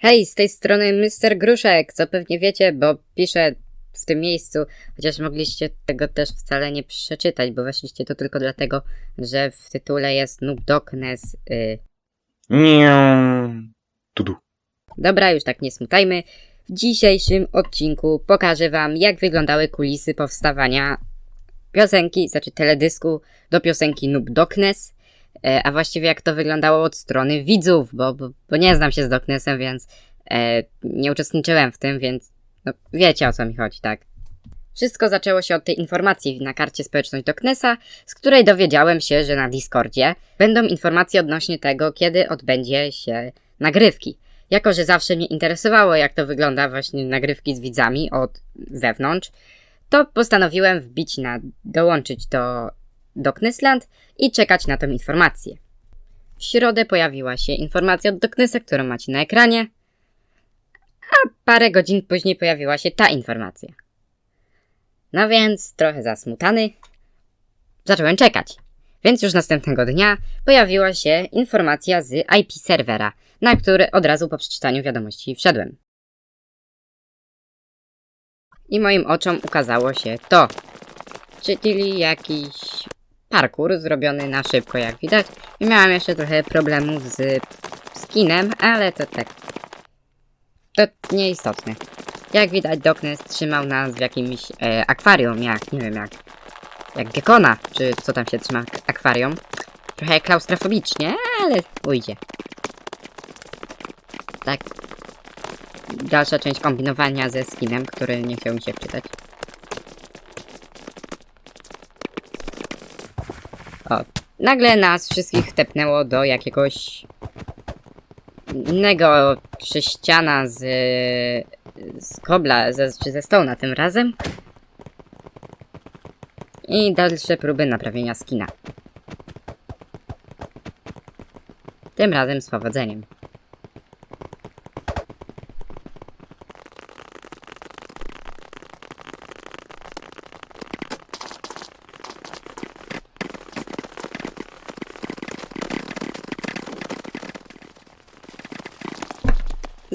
Hej, z tej strony Mr. Gruszek, co pewnie wiecie, bo piszę w tym miejscu, chociaż mogliście tego też wcale nie przeczytać, bo weszliście tu tylko dlatego, że w tytule jest Noob Darkness. Y... Nie. Tudu. Dobra, już tak nie smutajmy. W dzisiejszym odcinku pokażę wam, jak wyglądały kulisy powstawania piosenki, znaczy teledysku do piosenki Noob a właściwie jak to wyglądało od strony widzów, bo, bo, bo nie znam się z Darknessem, więc e, nie uczestniczyłem w tym, więc no, wiecie o co mi chodzi, tak? Wszystko zaczęło się od tej informacji na karcie społeczność Darknessa, z której dowiedziałem się, że na Discordzie będą informacje odnośnie tego, kiedy odbędzie się nagrywki. Jako, że zawsze mnie interesowało, jak to wygląda właśnie nagrywki z widzami od wewnątrz, to postanowiłem wbić na, dołączyć do Doknysland i czekać na tą informację. W środę pojawiła się informacja od Doknesa, którą macie na ekranie, a parę godzin później pojawiła się ta informacja. No więc, trochę zasmutany, zacząłem czekać. Więc już następnego dnia pojawiła się informacja z IP serwera, na który od razu po przeczytaniu wiadomości wszedłem. I moim oczom ukazało się to, czyli jakiś parkour zrobiony na szybko, jak widać. I miałem jeszcze trochę problemów z skinem, ale to tak. To nieistotne. Jak widać, Doknes trzymał nas w jakimś e, akwarium, jak, nie wiem, jak, jak gekona, czy co tam się trzyma akwarium. Trochę klaustrofobicznie, ale ujdzie. Tak. Dalsza część kombinowania ze skinem, który nie chciał mi się wczytać. O, nagle nas wszystkich tepnęło do jakiegoś innego sześciana z, z kobla, ze, czy ze stołna tym razem. I dalsze próby naprawienia skina. Tym razem z powodzeniem.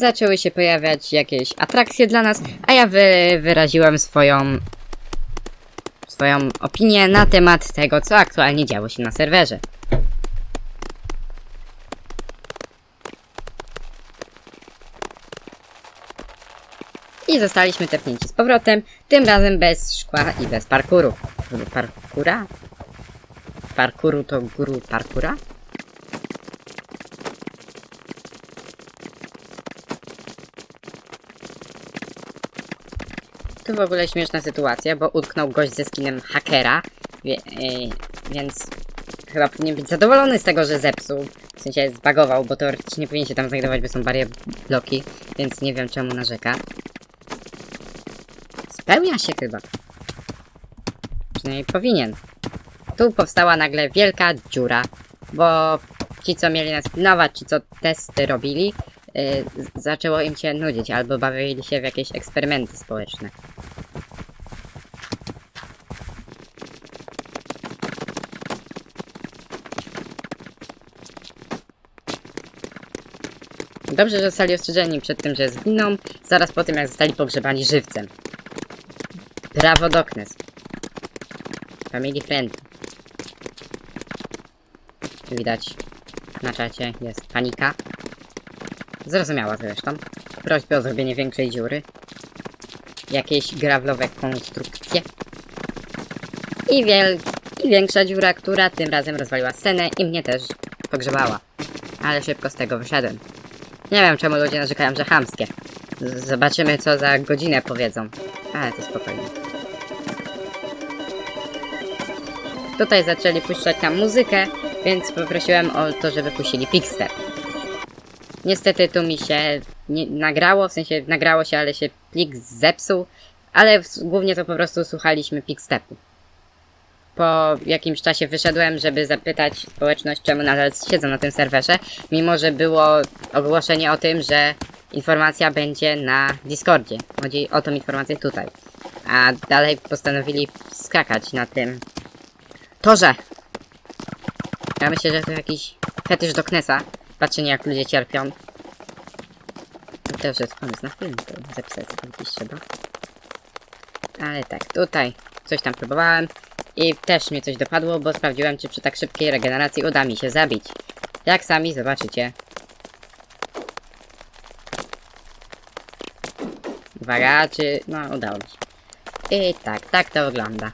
Zaczęły się pojawiać jakieś atrakcje dla nas, a ja wy, wyraziłem swoją swoją opinię na temat tego, co aktualnie działo się na serwerze. I zostaliśmy tepnięci z powrotem, tym razem bez szkła i bez parkuru. Parkura? Parkuru to guru parkura? Tu w ogóle śmieszna sytuacja, bo utknął gość ze skinem hakera, wie, yy, więc chyba powinien być zadowolony z tego, że zepsuł. W sensie zbagował, bo teoretycznie powinien się tam znajdować, bo są barier bloki, więc nie wiem czemu narzeka. Spełnia się chyba. Przynajmniej powinien. Tu powstała nagle wielka dziura, bo ci, co mieli nas pilnować, ci, co testy robili, yy, zaczęło im się nudzić, albo bawili się w jakieś eksperymenty społeczne. Dobrze, że zostali ostrzeżeni przed tym, że zginą, zaraz po tym, jak zostali pogrzebani żywcem. Brawo, Doknes. Family friend. Widać na czacie jest panika. Zrozumiała zresztą. Prośby o zrobienie większej dziury. Jakieś grawlowe konstrukcje. I, wiel I większa dziura, która tym razem rozwaliła scenę i mnie też pogrzebała. Ale szybko z tego wyszedłem. Nie wiem czemu ludzie narzekają, że chamskie. Z zobaczymy co za godzinę powiedzą. Ale to spokojnie. Tutaj zaczęli puszczać nam muzykę, więc poprosiłem o to, żeby puścili Pickstep. Niestety tu mi się nie nagrało, w sensie nagrało się, ale się plik zepsuł, ale głównie to po prostu słuchaliśmy Pickstepu. Po jakimś czasie wyszedłem, żeby zapytać społeczność, czemu nadal siedzą na tym serwerze, mimo że było ogłoszenie o tym, że informacja będzie na Discordzie. Chodzi o tą informację tutaj. A dalej postanowili skakać na tym torze. Ja myślę, że to jakiś fetysz do Knesa. Patrzenie jak ludzie cierpią. też jest pomysł na film, to zapisać sobie jakiś trzeba. Ale tak, tutaj coś tam próbowałem i też mnie coś dopadło, bo sprawdziłem, czy przy tak szybkiej regeneracji uda mi się zabić. Jak sami zobaczycie. Uwaga, czy... no udało mi się. I tak, tak to wygląda.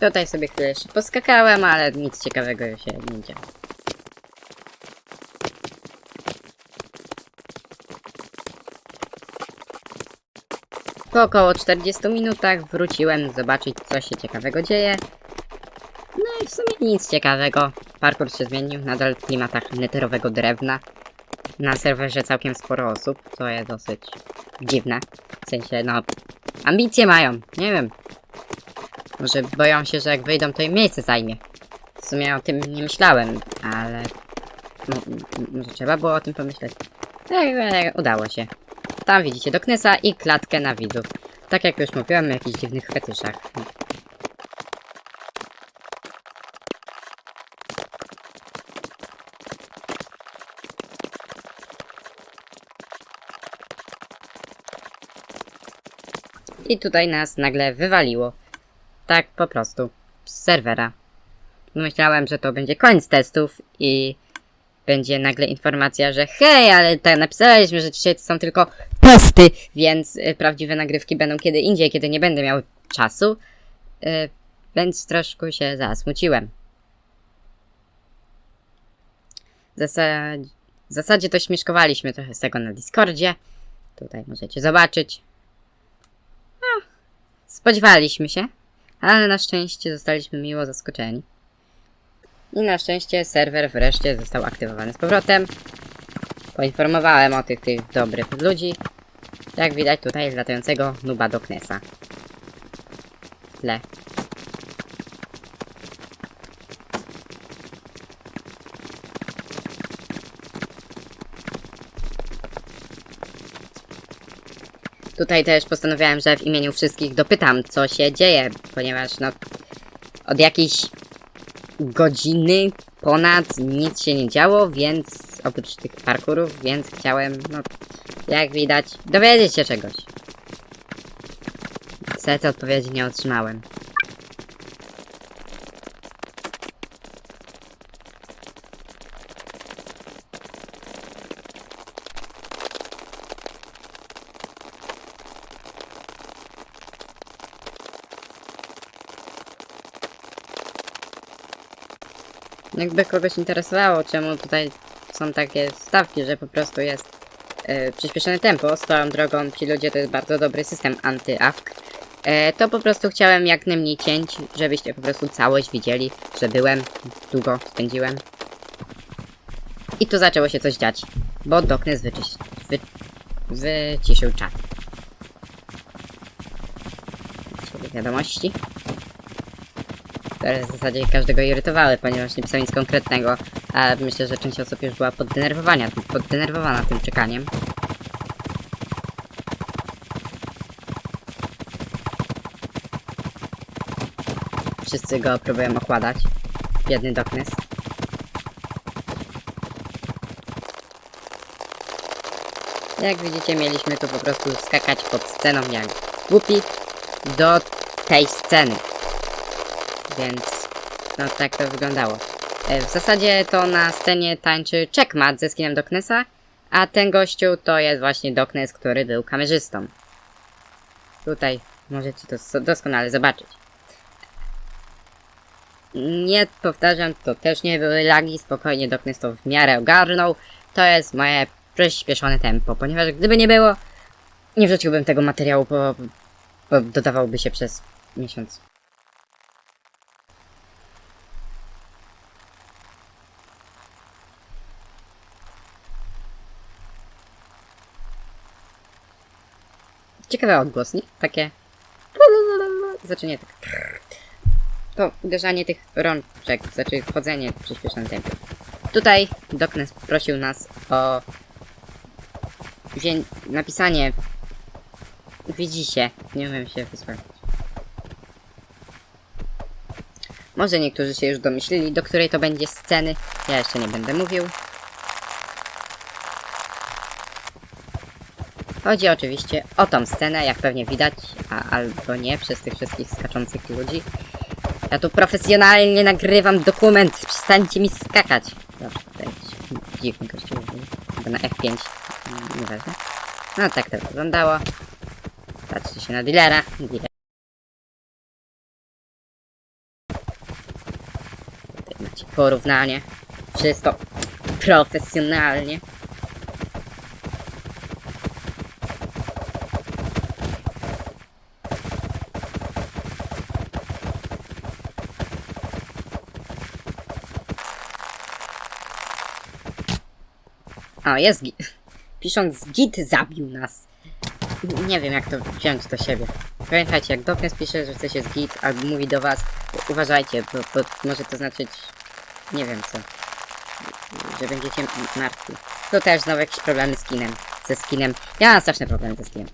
Tutaj sobie chwilę jeszcze poskakałem, ale nic ciekawego się nie działo. Po około 40 minutach wróciłem zobaczyć, co się ciekawego dzieje. No i w sumie nic ciekawego. Parkour się zmienił, nadal w klimatach neterowego drewna. Na serwerze całkiem sporo osób, co jest dosyć dziwne. W sensie, no, ambicje mają, nie wiem. Może boją się, że jak wyjdą, to im miejsce zajmie. W sumie o tym nie myślałem, ale... No, może trzeba było o tym pomyśleć. Tak, e, udało się. Tam widzicie Doknesa i klatkę na widzów. Tak jak już mówiłem, o jakichś dziwnych fetyszach. I tutaj nas nagle wywaliło. Tak po prostu. Z serwera. Myślałem, że to będzie koniec testów i będzie nagle informacja, że hej, ale tak napisaliśmy, że dzisiaj to są tylko testy, więc y, prawdziwe nagrywki będą kiedy indziej, kiedy nie będę miał czasu. Y, więc troszkę się zasmuciłem. W zasadzie, w zasadzie to śmieszkowaliśmy trochę z tego na Discordzie. Tutaj możecie zobaczyć. No, spodziewaliśmy się, ale na szczęście zostaliśmy miło zaskoczeni. I na szczęście serwer wreszcie został aktywowany z powrotem. Poinformowałem o tych, tych dobrych ludzi. Jak widać tutaj latającego nuba do Knesa. W tle. Tutaj też postanowiłem, że w imieniu wszystkich dopytam, co się dzieje, ponieważ no od jakiejś godziny ponad nic się nie działo, więc oprócz tych parkurów, więc chciałem, no jak widać, dowiedzieć się czegoś. Niestety odpowiedzi nie otrzymałem. Jakby kogoś interesowało, czemu tutaj są takie stawki, że po prostu jest e, przyspieszone tempo. Swoją drogą, ci ludzie to jest bardzo dobry system anty-AFK. E, to po prostu chciałem jak najmniej cięć, żebyście po prostu całość widzieli, że byłem, długo spędziłem. I tu zaczęło się coś dziać, bo Doknes wyczyś, wy, wyciszył czat. Wiadomości które w zasadzie każdego irytowały, ponieważ nie pisał nic konkretnego, a myślę, że część osób już była poddenerwowana, poddenerwowana tym czekaniem. Wszyscy go próbują okładać. Biedny Doknes. Jak widzicie, mieliśmy tu po prostu skakać pod sceną jak głupi do tej sceny. Więc no tak to wyglądało. E, W zasadzie to na scenie tańczy Checkmat ze skinem Doknesa, a ten gościu to jest właśnie Doknes, który był kamerzystą. Tutaj możecie to doskonale zobaczyć. Nie powtarzam, to też nie były lagi, spokojnie Doknes to w miarę ogarnął. To jest moje przyspieszone tempo, ponieważ gdyby nie było, nie wrzuciłbym tego materiału, bo, bo dodawałby się przez miesiąc. Ciekawy odgłos, nie? Takie... Znaczy tak... To uderzanie tych rączek, znaczy wchodzenie w przyspieszonym tempie. Tutaj Doknes prosił nas o... Napisanie... Widzicie, nie umiem się wysłać. Może niektórzy się już domyślili, do której to będzie sceny. Ja jeszcze nie będę mówił. Chodzi oczywiście o tą scenę, jak pewnie widać, a albo nie, przez tych wszystkich skaczących ludzi. Ja tu profesjonalnie nagrywam dokument, przestańcie mi skakać. Dobrze, to jakiś dziwny gościu, chyba na F5, mm, nieważne. No tak to wyglądało. Patrzcie się na dealera. Dealer. Tutaj macie porównanie. Wszystko profesjonalnie. O, jest git. Pisząc git zabił nas. Nie wiem jak to wziąć do siebie. Pamiętajcie, jak Doknes pisze, że się z git, albo mówi do was, uważajcie, bo, bo może to znaczyć, nie wiem co, że będziecie martwi. To też znowu jakieś problemy z kinem, ze skinem. Ja mam straszne problemy ze skinem.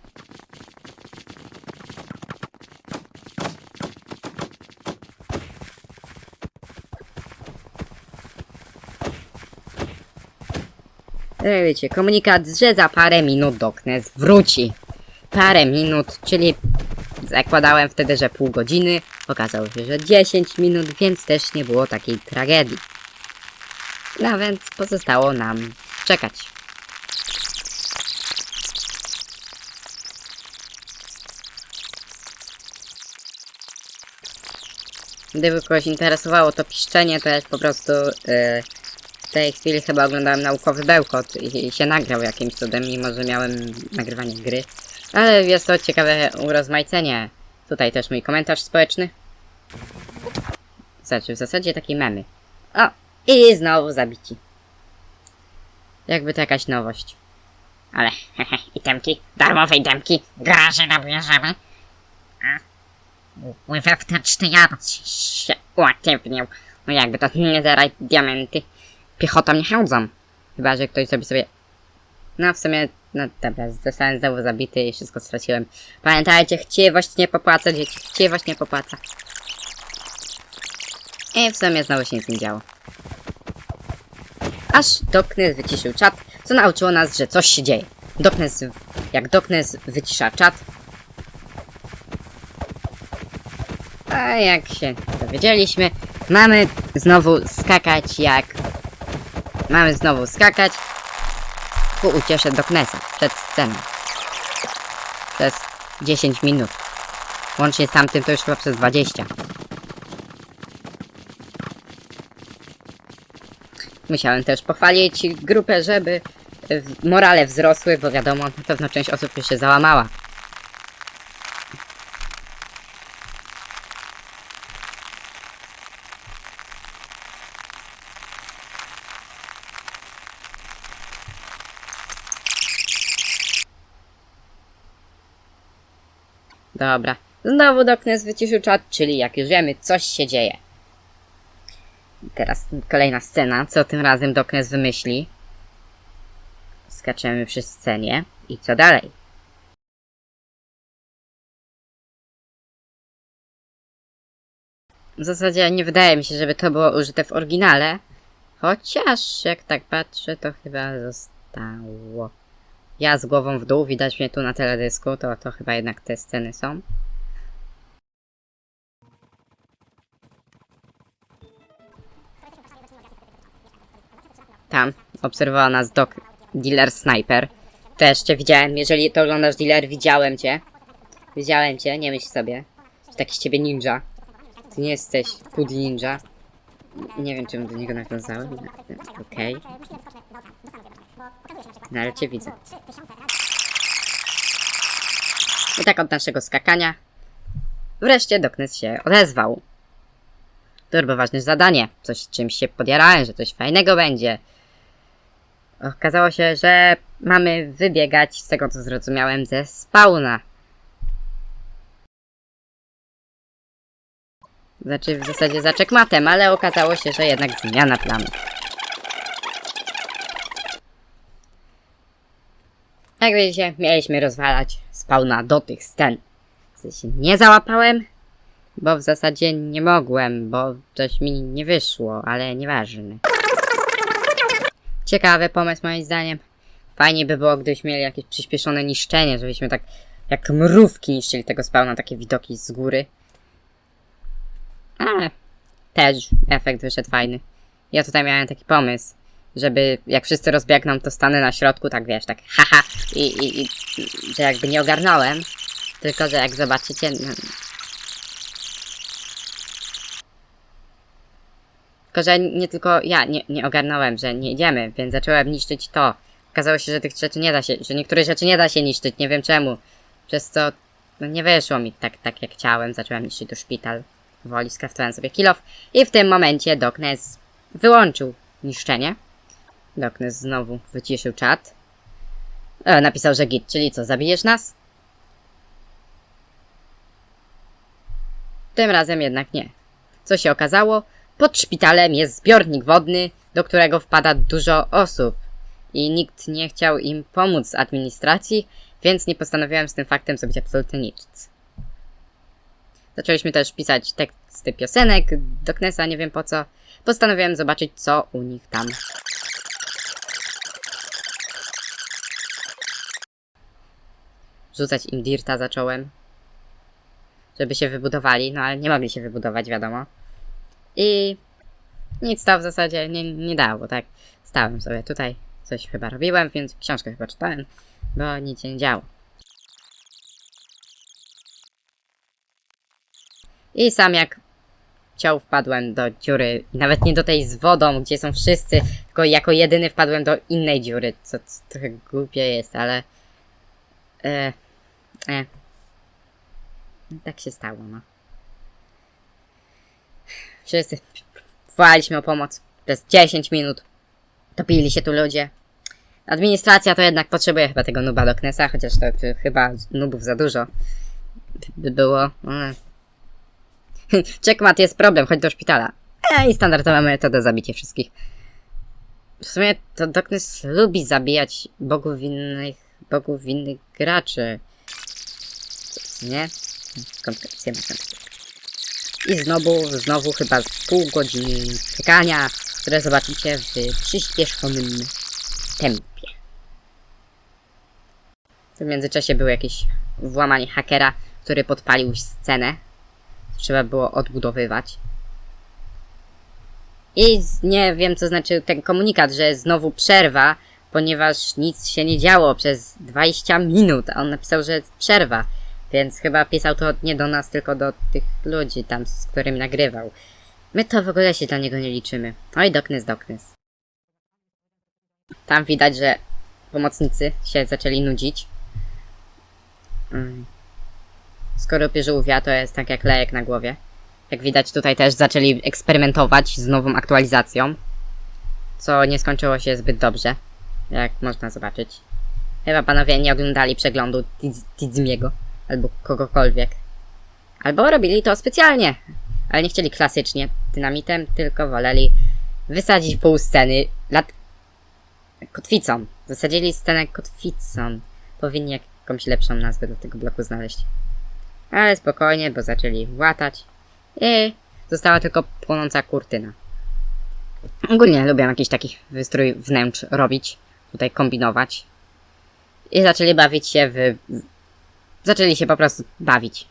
Wiecie, komunikat, że za parę minut Doknes wróci. Parę minut, czyli zakładałem wtedy, że pół godziny. Okazało się, że 10 minut, więc też nie było takiej tragedii. No więc pozostało nam czekać. Gdyby kogoś interesowało to piszczenie, to ja po prostu e, w tej chwili chyba oglądałem naukowy bełkot i, i się nagrał jakimś cudem, mimo że miałem nagrywanie gry. Ale jest to ciekawe urozmaicenie. Tutaj też mój komentarz społeczny. Znaczy, w zasadzie takie memy. O, i znowu zabici. Jakby to jakaś nowość. Ale, hehe, itemki, darmowe itemki, garaże nabierzemy. A, mój wewnętrzny Janos się uaktywnił. No jakby to nie zeraj diamenty. Piechotą nie chodzą. Chyba, że ktoś zrobi sobie... No w sumie, no dobra, zostałem znowu zabity i wszystko straciłem. Pamiętajcie, chciwość nie popłaca, dzieci. Chciwość nie popłaca. I w sumie znowu się nic nie działo. Aż Doknes wyciszył czat, co nauczyło nas, że coś się dzieje. Doknes, jak Doknes wycisza czat, a jak się dowiedzieliśmy, mamy znowu skakać jak... Mamy znowu skakać ku uciesze Doknesa przed sceną. Przez 10 minut. Łącznie z tamtym to już chyba przez 20. Musiałem też pochwalić grupę, żeby morale wzrosły, bo wiadomo, na pewno część osób już się załamała. Dobra. Znowu Doknes wyciszył czat, czyli jak już wiemy, coś się dzieje. Teraz kolejna scena, co tym razem Doknes wymyśli. Skaczemy przy scenie. I co dalej? W zasadzie nie wydaje mi się, żeby to było użyte w oryginale. Chociaż jak tak patrzę, to chyba zostało. Ja z głową w dół, widać mnie tu na teledysku, to, to chyba jednak te sceny są. Tam obserwowała nas Doc Dealer Sniper. Też cię widziałem, jeżeli to oglądasz Dealer, widziałem cię. Widziałem cię, nie myśl sobie. że Taki z ciebie ninja. Ty nie jesteś Food Ninja. Nie wiem, czym do niego nawiązałem. Okej. No ale cię widzę. I tak od naszego skakania. Wreszcie Doknes się odezwał. Turbo ważne zadanie. Coś czymś się podjarałem, że coś fajnego będzie. Okazało się, że mamy wybiegać, z tego co zrozumiałem, ze spawna. Znaczy w zasadzie za checkmatem, ale okazało się, że jednak zmiana planu. Jak widzicie, mieliśmy rozwalać spawna do tych scen. W sensie nie załapałem, Bo w zasadzie nie mogłem, bo coś mi nie wyszło, ale nieważne. Ciekawy pomysł moim zdaniem. Fajnie by było, gdybyśmy mieli jakieś przyspieszone niszczenie, żebyśmy tak jak mrówki niszczyli tego spawna, takie widoki z góry. Ale też efekt wyszedł fajny. Ja tutaj miałem taki pomysł, żeby jak wszyscy rozbiegną, to stanę na środku, tak wiesz, tak haha i, i, i że jakby nie ogarnąłem, tylko że jak zobaczycie... No, tylko, że nie tylko ja nie, nie ogarnąłem, że nie idziemy, więc zacząłem niszczyć to. Okazało się, że tych rzeczy nie da się, że niektórych rzeczy nie da się niszczyć, nie wiem czemu. Przez co no nie wyszło mi tak, tak jak chciałem, zacząłem niszczyć tu szpital. Woli skraftowałem sobie kilof i w tym momencie Doknes wyłączył niszczenie. Doknes znowu wyciszył czat. E, napisał, że git, czyli co, zabijesz nas? Tym razem jednak nie. Co się okazało? Pod szpitalem jest zbiornik wodny, do którego wpada dużo osób. I nikt nie chciał im pomóc z administracji, więc nie postanowiłem z tym faktem zrobić absolutnie nic. Zaczęliśmy też pisać teksty piosenek do Knesa, nie wiem po co. Postanowiłem zobaczyć, co u nich tam. Rzucać im dirta zacząłem. Żeby się wybudowali, no ale nie mogli się wybudować, wiadomo. I nic to w zasadzie nie, nie dało, tak? Stałem sobie tutaj, coś chyba robiłem, więc książkę chyba czytałem, bo nic się nie działo. I sam jak ciął wpadłem do dziury, nawet nie do tej z wodą, gdzie są wszyscy, tylko jako jedyny wpadłem do innej dziury, co, co trochę głupie jest, ale... E, e, tak się stało, no. Wszyscy wołaliśmy o pomoc. Przez 10 minut. Topili się tu ludzie. Administracja to jednak potrzebuje chyba tego nuba do Knesa, chociaż to, chyba nubów za dużo by było. ale- Checkmat jest problem, chodź do szpitala. E, I standardowa metoda zabicie wszystkich. W sumie to Doknes lubi zabijać bogów winnych, bogów winnych graczy. Nie? Koncepcja matematyki. I znowu, znowu chyba z pół godziny czekania, które zobaczycie w przyspieszonym tempie. W międzyczasie było jakieś włamanie hakera, który podpalił scenę. Trzeba było odbudowywać. I nie wiem, co znaczy ten komunikat, że znowu przerwa, ponieważ nic się nie działo przez 20 minut, a on napisał, że przerwa. Więc chyba pisał to nie do nas, tylko do tych ludzi tam, z którymi nagrywał. My to w ogóle się dla niego nie liczymy. Oj, Doknes, Doknes. Tam widać, że pomocnicy się zaczęli nudzić. Skorupię żółwia to jest tak jak lejek na głowie. Jak widać tutaj też zaczęli eksperymentować z nową aktualizacją. Co nie skończyło się zbyt dobrze. Jak można zobaczyć. Chyba panowie nie oglądali przeglądu Tizmiego albo kogokolwiek. Albo robili to specjalnie, ale nie chcieli klasycznie dynamitem, tylko woleli wysadzić pół sceny lat... kotwicą. Wysadzili scenę kotwicą. Powinni jakąś lepszą nazwę do tego bloku znaleźć. Ale spokojnie, bo zaczęli łatać i została tylko płonąca kurtyna. Ogólnie lubię jakiś taki wystrój wnętrz robić, tutaj kombinować. I zaczęli bawić się w zaczęli się po prostu bawić.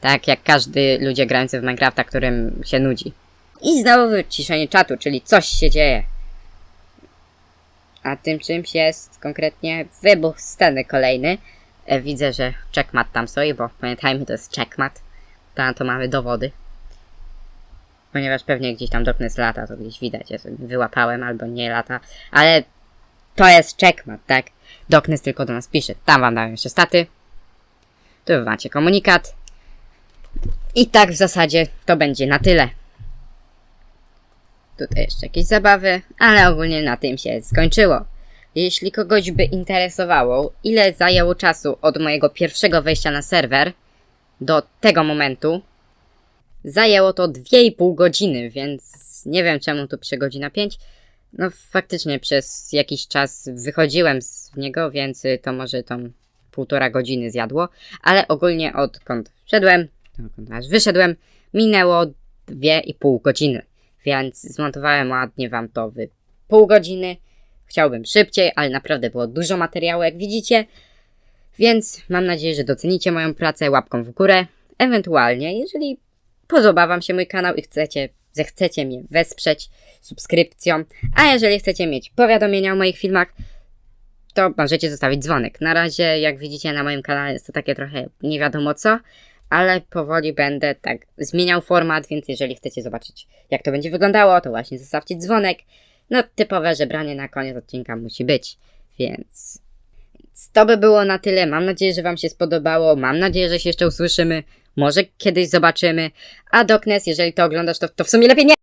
Tak jak każdy ludzie grający w Minecrafta, którym się nudzi. I znowu wyciszenie czatu, czyli coś się dzieje. A tym czymś jest konkretnie wybuch sceny kolejny. E, widzę, że checkmat tam stoi, bo pamiętajmy, to jest checkmat. To na to mamy dowody. Ponieważ pewnie gdzieś tam Doknes lata, to gdzieś widać, ja sobie wyłapałem albo nie lata. Ale to jest checkmat, tak? Doknes tylko do nas pisze. Tam wam dałem jeszcze staty. Tu macie komunikat. I tak w zasadzie to będzie na tyle. Tutaj jeszcze jakieś zabawy, ale ogólnie na tym się skończyło. Jeśli kogoś by interesowało, ile zajęło czasu od mojego pierwszego wejścia na serwer do tego momentu, zajęło to 2,5 godziny, więc nie wiem czemu tu przy godzina 5. No faktycznie przez jakiś czas wychodziłem z niego, więc to może tą półtora godziny zjadło, ale ogólnie odkąd wszedłem, odkąd aż wyszedłem, minęło 2,5 godziny, więc zmontowałem ładnie wam to w pół godziny. Chciałbym szybciej, ale naprawdę było dużo materiału, jak widzicie. Więc mam nadzieję, że docenicie moją pracę łapką w górę. Ewentualnie, jeżeli podoba Wam się mój kanał i chcecie, zechcecie mnie wesprzeć subskrypcją, a jeżeli chcecie mieć powiadomienia o moich filmach, to możecie zostawić dzwonek. Na razie, jak widzicie na moim kanale, jest to takie trochę nie wiadomo co, ale powoli będę tak zmieniał format, więc jeżeli chcecie zobaczyć, jak to będzie wyglądało, to właśnie zostawcie dzwonek. No, typowe żebranie na koniec odcinka musi być, więc to by było na tyle. Mam nadzieję, że Wam się spodobało. Mam nadzieję, że się jeszcze usłyszymy. Może kiedyś zobaczymy. A Doknes, jeżeli to oglądasz, to, to w sumie lepiej nie.